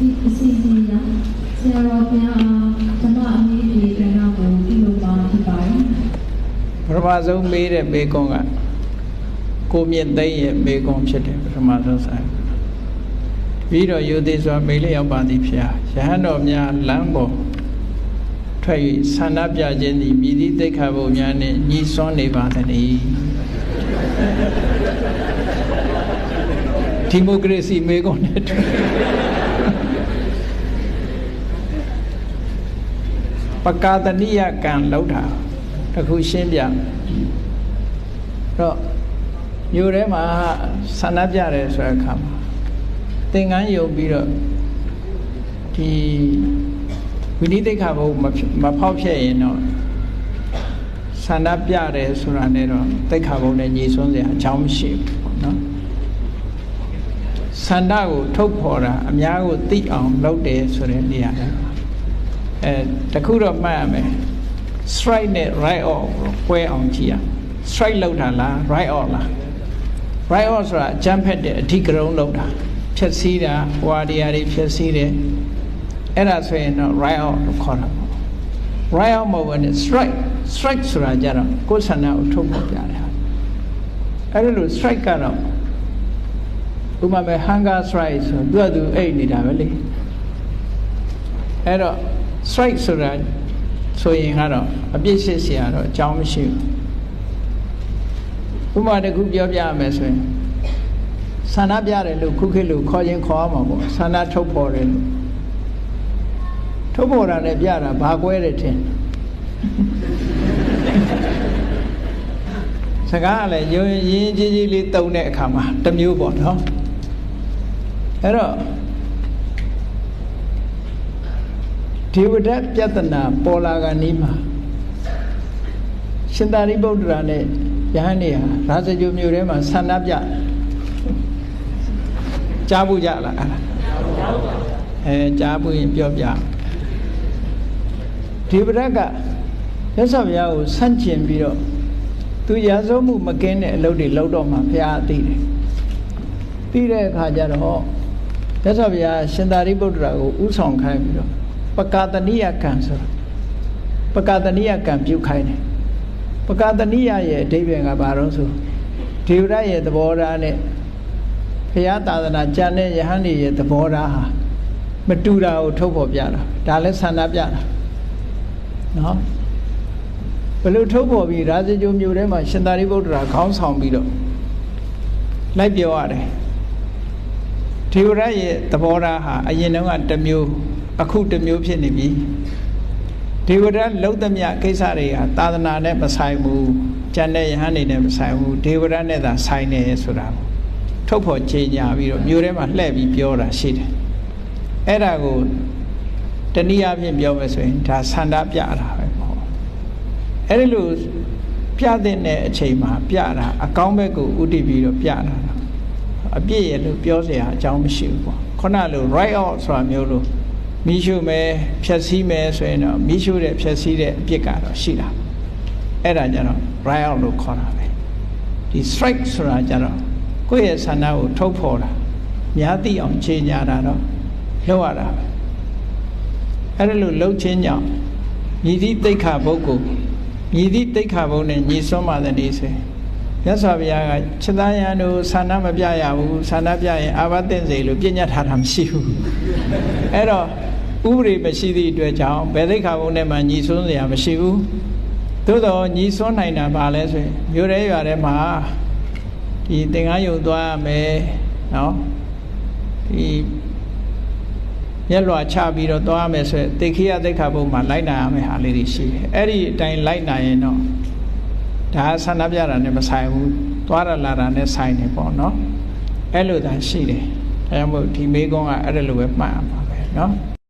ဒီအစီအစဉ်ကဆရာတော်ဘုရားဓမ္မအမိဒီကဏ္ဍကိုပြုလုပ်မှာဖြစ်ပါတယ်ပထမဆုံးမေးတဲ့မေကွန်းကကိုမြင့်သိမ့်ရဲ့မေကွန်းဖြစ်တယ်ပထမဆုံးဆိုင်ပြီးတော့ယူသေးစွာမေလျောက်ပါသည်ဖျားယဟန်တော်များလမ်းပေါ်ထွက်၍ဆန္ဒပြခြင်းသည်မြည်သည့်သိက္ခာပုများနှင့်ညီစွန်းနေပါသတည်းဒီမိုကရေစီမေကွန်းနဲ့တူ ပကာသနိယကံလောက်တာတစ်ခုရှင်းပြတော့မြို့ထဲမှာဆန္ဒပြတယ်ဆိုတဲ့အခါမှာသင်္ကန်းယုံပြီးတော့ဒီဝိနည်းသိက္ခာဘုမဖြစ်မဖောက်ဖျက်ရင်တော့ဆန္ဒပြတယ်ဆိုတာနဲ့တော့သိက္ခာဘုနဲ့ညီဆွန်းစရာအကြောင်းမရှိဘူးပေါ့နော်ဆန္ဒကိုထုတ်ဖော်တာအများကိုသိအောင်လုပ်တယ်ဆိုတဲ့နေရာတယ် အဲတခုတော့မှတ်ရမယ် strike နဲ့ right off ကိုပွဲအောင်ကြည့်ရ strike လောက်တာလား right off လား right off ဆိုတာအကြမ်းဖက်တဲ့အဓိကရုဏ်းလောက်တာဖြည့်ဆည်းတာဟွာတရားတွေဖြည့်ဆည်းတယ်အဲ့ဒါဆိုရင်တော့ right off လို့ခေါ်တာပေါ့ right off မဟုတ်ဘူးနဲ့ strike strike ဆိုတာကြတော့ကိုယ်ဆန္ဒကိုထုတ်ဖော်ပြတယ်ဟာအဲ့ဒါလို့ strike ကတော့ဥပမာပဲ hunger strike ဆိုတော့သူကသူအိတ်နေတာပဲလေအဲ့တော့ strike ဆိုတာဆိုရင်ကတော့အပြစ်စစ်စရာတော့အကြောင်းမရှိဘူးဥပမာတစ်ခုပြောပြရမယ်ဆိုရင်ဆန္ဒပြတယ်လို့ခုခေတ်လို့ခေါ်ရင်ခေါ်ရမှာပေါ့ဆန္ဒထုတ်ဖော်တယ်လို့ထုတ်ဖော်တာနဲ့ပြတာဘာကွဲတယ်ထင်စကားကလည်းရုံရင်းကြီးကြီးလေးတုံတဲ့အခါမှာတမျိုးပေါ့နော်အဲ့တော့ ဒေဝဒတ်ပြဿနာပေါ်လာကနီးမှာရှင်သာရိပုတ္တရာနဲ့ယဟန်နေဟာရာဇဂိုမြို့ထဲမှာဆန္ဒပြကြားဘူးကြလားအဲ့ဒါအဲကြားဘူးရင်ပြောပြဒေဝဒတ်ကရသဗျာကိုဆန့်ကျင်ပြီးတော့သူရာဇဝမှုမကင်းတဲ့အလုပ်တွေလုပ်တော့မှဘုရားအသိတယ်ပြီးတဲ့အခါကျတော့ရသဗျာရှင်သာရိပုတ္တရာကိုဥဆောင်ခိုင်းပြီးတော့ ပကာတနိယကံဆိုတာပကာတနိယကံပြုခိုင်းတယ်ပကာတနိယရဲ့အဓိပ္ပာယ်ကဘာလို့ဆိုဒေဝရရဲ့သဘောထားနဲ့ဘုရားသာသနာကျမ်းတဲ့ယဟန်တွေရဲ့သဘောထားဟာမတူတာကိုထုတ်ဖော်ပြတာဒါလည်းဆန္ဒပြတာနော်ဘယ်လိုထုတ်ဖော်ပြီးရာဇဂိုမြို့ထဲမှာရှင်သာရိပုတ္တရာခေါင်းဆောင်ပြီးတော့လိုက်ပြောရတယ်ဒေဝရရဲ့သဘောထားဟာအရင်တုန်းကတစ်မျိုး အခုတစ်မျိုးဖြစ်နေပြီဒေဝရလုံသမျှကိစ္စတွေဟာသာသနာနဲ့မဆိုင်ဘူးကျန်တဲ့ယဟန်တွေနဲ့မဆိုင်ဘူးဒေဝရနဲ့သာဆိုင်နေဆိုတာထုတ်ဖော်ကြေညာပြီးတော့မြို့ထဲမှာလှည့်ပြီးပြောတာရှိတယ်အဲ့ဒါကိုတနည်းအားဖြင့်ပြောမယ်ဆိုရင်ဒါဆန္ဒပြတာပဲပေါ့အဲ့ဒီလိုပြတဲ့အချိန်မှာပြတာအကောင်းဘက်ကိုဥတည်ပြီးတော့ပြတာအပြည့်ရလို့ပြောเสียအကြောင်းမရှိဘူးပေါ့ခုနလို right out ဆိုတာမျိုးလို့ မိရှုမယ်ဖြက်စီးမယ်ဆိုရင်တော့မိရှုတဲ့ဖြက်စီးတဲ့အပြစ်ကတော့ရှိတာအဲ့ဒါကြတော့ right out လို့ခေါ်တာပဲဒီ strike ဆိုတာကြတော့ကိုယ့်ရဲ့ဆန္ဒကိုထုတ်ဖော်တာများသိအောင်ခြေညာတာတော့လုပ်ရတာပဲအဲ့ဒါလို့လှုပ်ချင်းကြောင့်ညီသည့်တိတ်ခါပုဂ္ဂိုလ်ညီသည့်တိတ်ခါဘုံနဲ့ညီစွမ်းပါတဲ့ဒီဆိုရင် မြတ်စွာဘုရားကခြေသားရန်တို့ဆန္ဒမပြရဘူးဆန္ဒပြရင်အာဘသင့်စေလို့ပြညတ်ထားတာမရှိဘူးအဲ့တော့ဥပဒေမရှိသည့်အတွက်ကြောင့်ဘယ်သိက္ခာဘုံနဲ့မှညီစွန်းစရာမရှိဘူးသို့တော့ညီစွန်းနိုင်တာပါလဲဆိုရင်မြို့ရဲရွာထဲမှာဒီသင်္ကန်းယုံသွားရမယ်နော်ဒီရက်လွာချပြီးတော့သွားရမယ်ဆိုရင်တေခိယသိက္ခာဘုံမှာလိုက်နာရမယ်ဟာလေးတွေရှိတယ်အဲ့ဒီအတိုင်းလိုက်နာရင်တော့ ဒါဆန္ဒပြတာနဲ့မဆိုင်ဘူးသွားရလာတာနဲ့ဆိုင်နေပေါ့နော်အဲ့လိုသာရှိတယ်ဒါကြောင့်မို့ဒီမေကုန်းကအဲ့ဒါလိုပဲမှတ်ရမှာပဲနော်